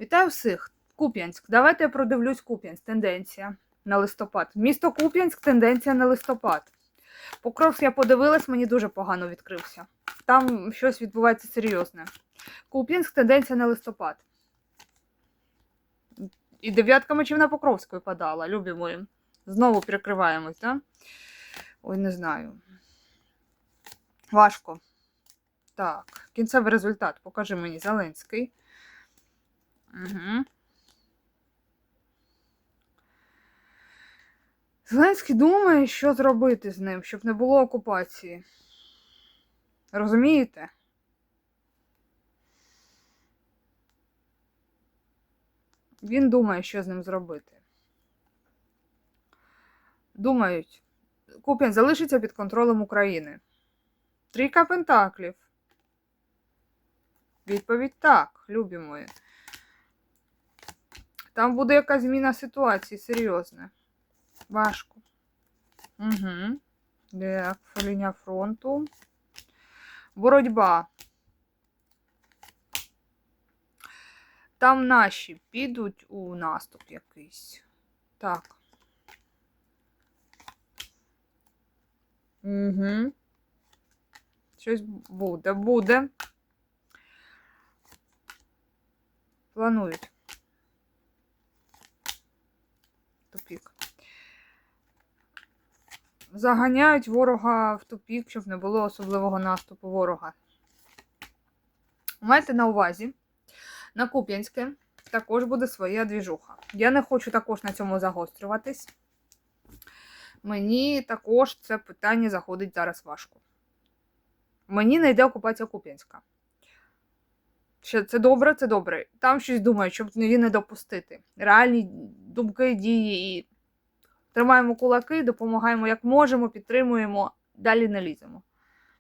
Вітаю всіх! Куп'янськ. Давайте я продивлюсь Куп'янськ. Тенденція на листопад. Місто Куп'янськ, тенденція на листопад. Покровськ я подивилась, мені дуже погано відкрився. Там щось відбувається серйозне. Куп'янськ, тенденція на листопад. І дев'ятка мечів на Покровську випадала, любі мої. Знову прикриваємось, так? Да? Ой, не знаю. Важко. Так, кінцевий результат. Покажи мені Зеленський. Угу. Зеленський думає, що зробити з ним, щоб не було окупації. Розумієте? Він думає, що з ним зробити. Думають, Куп'ян залишиться під контролем України. Трійка Пентаклів. Відповідь так, любі мої. Там буде якась зміна ситуації, серйозна. Важко. Угу. Так, лінія фронту. Боротьба. Там наші підуть у наступ якийсь. Так. Угу. Щось буде, буде. Планують. Тупік. Заганяють ворога в тупік, щоб не було особливого наступу ворога. Майте на увазі, на Куп'янське також буде своя двіжуха. Я не хочу також на цьому загострюватись. Мені також це питання заходить зараз важко. Мені не йде окупація Куп'янська. Це добре, це добре. Там щось думають, щоб її не допустити. Реальні думки, дії і тримаємо кулаки, допомагаємо як можемо, підтримуємо, далі не ліземо.